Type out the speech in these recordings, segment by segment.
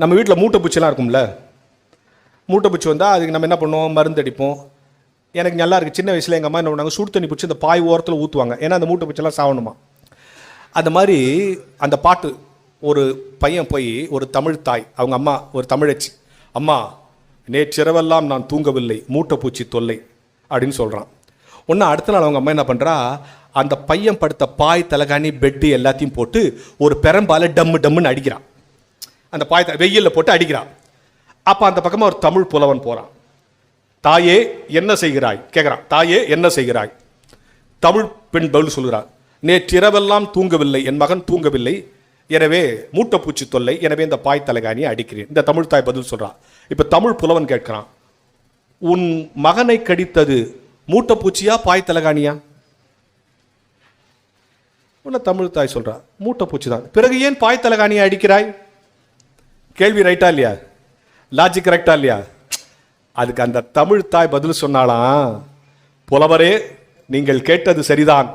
நம்ம வீட்டில் மூட்டை பூச்சிலாம் இருக்கும்ல? மூட்டை பூச்சி வந்தால் அதுக்கு நம்ம என்ன பண்ணுவோம்? மருந்து அடிப்போம். எனக்கு நல்லா இருக்குது சின்ன வயசில் எங்கள் அம்மா என்ன பண்ணாங்க சுடு தண்ணி பிடிச்சி இந்த பாய் ஓரத்தில் ஊற்றுவாங்க ஏன்னா அந்த மூட்டை பூச்சிலாம் சாவணுமா? அந்த மாதிரி அந்த பாட்டு ஒரு பையன் போய் ஒரு தமிழ் தாய் அவங்க அம்மா ஒரு தமிழச்சி அம்மா நேற்றிரவெல்லாம் நான் தூங்கவில்லை. மூட்டை பூச்சி தொல்லை. அப்படின்னு சொல்கிறான் ஒன்று அடுத்த நாள் அவங்க அம்மா என்ன பண்ணுறா அந்த பையன் படுத்த பாய் தலகாணி பெட்டு எல்லாத்தையும் போட்டு ஒரு பெரம்பால டம்மு டம்முன்னு அடிக்கிறான். அந்த பாய் வெயிலில் வெயில்ல போட்டு அடிக்கிறான். அப்போ அந்த பக்கமாக ஒரு தமிழ் புலவன் போகிறான் தாயே என்ன செய்கிறாய்? கேட்குறான் தாயே என்ன செய்கிறாய்? தமிழ் பெண் பதில் சொல்கிறார் நேற்றிரவெல்லாம் தூங்கவில்லை என் மகன் தூங்கவில்லை. எனவே மூட்டைப்பூச்சி தொல்லை எனவே இந்த பாய் தலைகாணியை அடிக்கிறேன். இந்த தமிழ் தாய் பதில் சொல்கிறான் இப்போ தமிழ் புலவன் கேட்குறான். உன் மகனை கடித்தது மூட்டைப்பூச்சியா பாய் தலைகாணியா? உன்ன தமிழ் தாய் சொல்றா. மூட்டைப்பூச்சி தான். பிறகு ஏன் பாய் தலைகாணியை அடிக்கிறாய்? கேள்வி ரைட்டா இல்லையா? லாஜிக் கரெக்டா இல்லையா? அதுக்கு அந்த தமிழ் தாய் பதில் சொன்னாலாம் புலவரே நீங்கள் கேட்டது சரிதான்.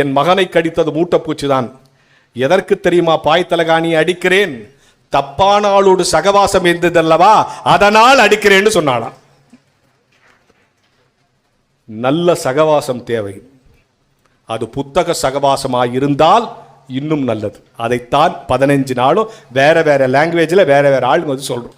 என் மகனை கடித்தது மூட்டைப்பூச்சி தான் எதற்கு தெரியுமா பாய் தலகாணி அடிக்கிறேன்? தப்பான ஆளோடு சகவாசம் இருந்ததல்லவா? அதனால் அடிக்கிறேன்னு சொன்னாலாம் நல்ல சகவாசம் தேவை. அது புத்தக சகவாசமாக இருந்தால் இன்னும் நல்லது. அதைத்தான் பதினஞ்சு நாளும் வேறு வேறு லாங்குவேஜில் வேறு வேறு ஆளுங்க வந்து சொல்கிறோம்